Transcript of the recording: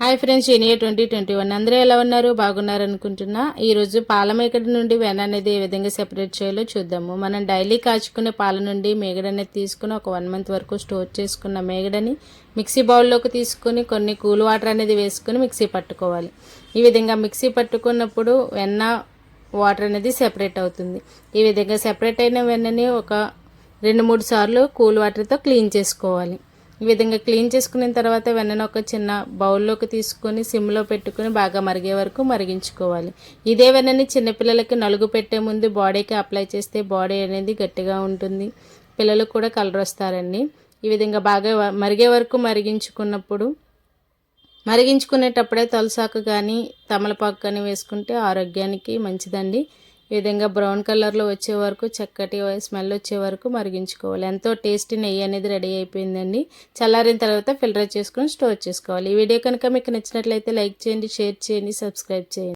Hi friends ఇనియా twenty twenty one. అందరూ ఎలా ఉన్నారు? బాగున్నారు అనుకుంటున్నా. ఈరోజు పాల మేకడ నుండి వెన్న అనేది ఏ విధంగా సెపరేట్ చేయాలో చూద్దాము. మనం డైలీ కాచుకునే పాల నుండి మేగడ అనేది తీసుకుని ఒక వన్ మంత్ వరకు స్టోర్ చేసుకున్న మేగడని మిక్సీ బౌల్లోకి తీసుకుని కొన్ని కూల్ వాటర్ అనేది వేసుకుని మిక్సీ పట్టుకోవాలి. ఈ విధంగా మిక్సీ పట్టుకున్నప్పుడు వెన్న వాటర్ అనేది సెపరేట్ అవుతుంది. ఈ విధంగా సెపరేట్ అయిన వెన్నని ఒక రెండు మూడు సార్లు కూల్ వాటర్తో క్లీన్ చేసుకోవాలి. ఈ విధంగా క్లీన్ చేసుకున్న తర్వాత వెన్నను ఒక చిన్న బౌల్లోకి తీసుకొని సిమ్లో పెట్టుకుని బాగా మరిగే వరకు మరిగించుకోవాలి. ఇదే వెన్నని చిన్నపిల్లలకి నలుగు పెట్టే ముందు బాడీకి అప్లై చేస్తే బాడీ అనేది గట్టిగా ఉంటుంది. పిల్లలు కూడా కలర్ వస్తారండి. ఈ విధంగా బాగా మరిగే వరకు మరిగించుకున్నప్పుడు మరిగించుకునేటప్పుడే తలసాకు కానీ తమలపాకు కానీ వేసుకుంటే ఆరోగ్యానికి మంచిదండి. ఈ విధంగా బ్రౌన్ కలర్లో వచ్చే వరకు చక్కటి స్మెల్ వచ్చే వరకు మరిగించుకోవాలి. ఎంతో టేస్టీ నెయ్యి అనేది రెడీ అయిపోయిందండి. చల్లారిన తర్వాత ఫిల్టర్ చేసుకొని స్టోర్ చేసుకోవాలి. ఈ వీడియో కనుక మీకు నచ్చినట్లయితే లైక్ చేయండి షేర్ చేయండి సబ్స్క్రైబ్ చేయండి.